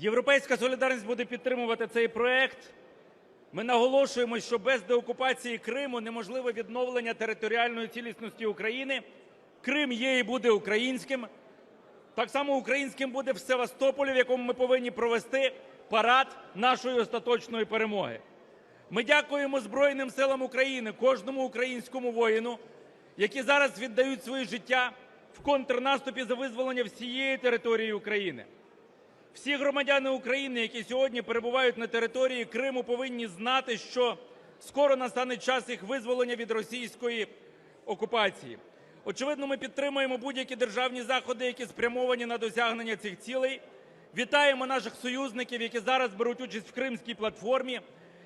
Європейська солідарність буде підтримувати цей проект. Ми наголошуємо, що без деокупації Криму неможливе відновлення територіальної цілісності України. Крим є і буде українським. Так само українським буде в Севастополі, в якому ми повинні провести парад нашої остаточної перемоги. Ми дякуємо Збройним силам України, кожному українському воїну, які зараз віддають своє життя в контрнаступі за визволення всієї території України. Всі громадяни України, які сьогодні перебувають на території Криму, повинні знати, що скоро настане час їх визволення від російської окупації. Очевидно, ми підтримуємо будь-які державні заходи, які спрямовані на досягнення цих цілей. Вітаємо наших союзників, які зараз беруть участь в Кримській платформі,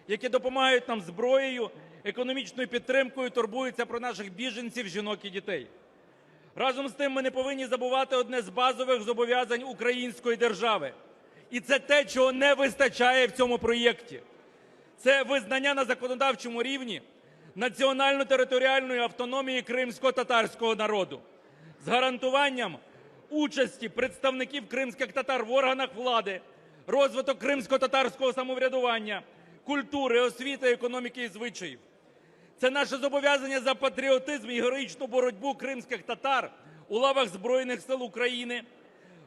які допомагають нам зброєю, економічною підтримкою, турбуються про наших біженців, жінок і дітей. Разом з тим ми не повинні забувати одне з базових зобов'язань української держави. І це те, чого не вистачає в цьому проєкті. Це визнання на законодавчому рівні національно-територіальної автономії кримсько-татарського народу з гарантуванням участі представників кримських татар в органах влади, розвиток кримсько-татарського самоврядування, культури, освіти, економіки і звичаїв. Це наше зобов'язання за патріотизм і героїчну боротьбу кримських татар у лавах Збройних сил України,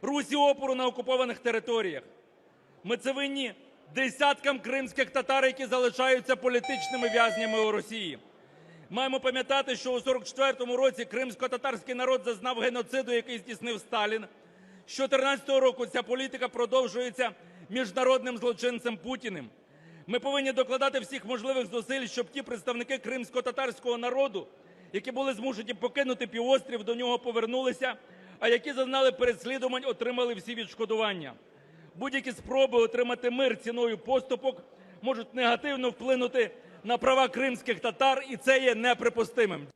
русі опору на окупованих територіях. Ми це винні десяткам кримських татар, які залишаються політичними в'язнями у Росії. Маємо пам'ятати, що у 44-му році кримсько-татарський народ зазнав геноциду, який здійснив Сталін. З 14-го року ця політика продовжується міжнародним злочинцем Путіним. Ми повинні докладати всіх можливих зусиль, щоб ті представники кримсько-татарського народу, які були змушені покинути півострів, до нього повернулися, а які зазнали переслідувань, отримали всі відшкодування. Будь-які спроби отримати мир ціною поступок можуть негативно вплинути на права кримських татар, і це є неприпустимим.